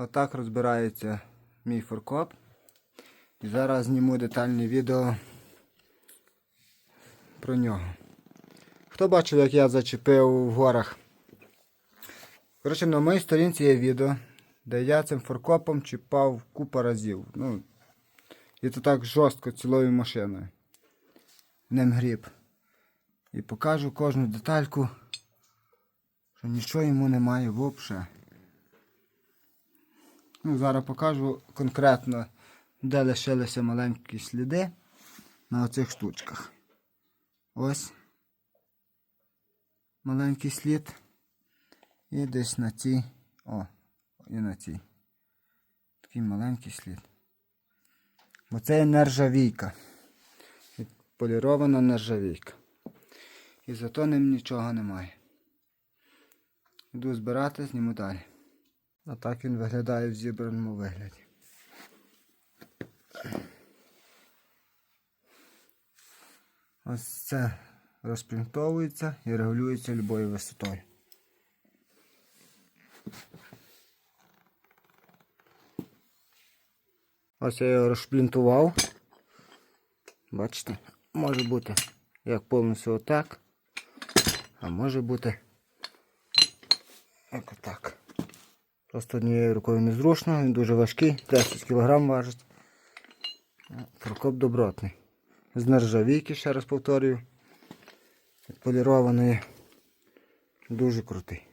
Отак розбирається мій форкоп. І зараз зніму детальне відео про нього. Хто бачив, як я зачепив в горах? Коротше, на моїй сторінці є відео, де я цим форкопом чіпав купу разів. Ну, і то так жорстко цілою машиною. Ним гріб. І покажу кожну детальку, що нічого йому немає взагалі. Ну, зараз покажу конкретно, де лишилися маленькі сліди на оцих штучках. Ось маленький слід. І десь на цій. О, і на цій. Такий маленький слід. Бо це є нержавійка. Полірована нержавійка. І зато ним нічого немає. Йду збирати, зніму далі. А так він виглядає в зібраному вигляді. Ось це розпринтовується і регулюється любою висотою. Ось я його розшплінтував. Бачите, може бути як повністю отак, а може бути як отак. Просто однією рукою незручно, він дуже важкий, 10 кг важить. Прокоп добротний. З нержавійки, ще раз повторюю. відполірований. Дуже крутий.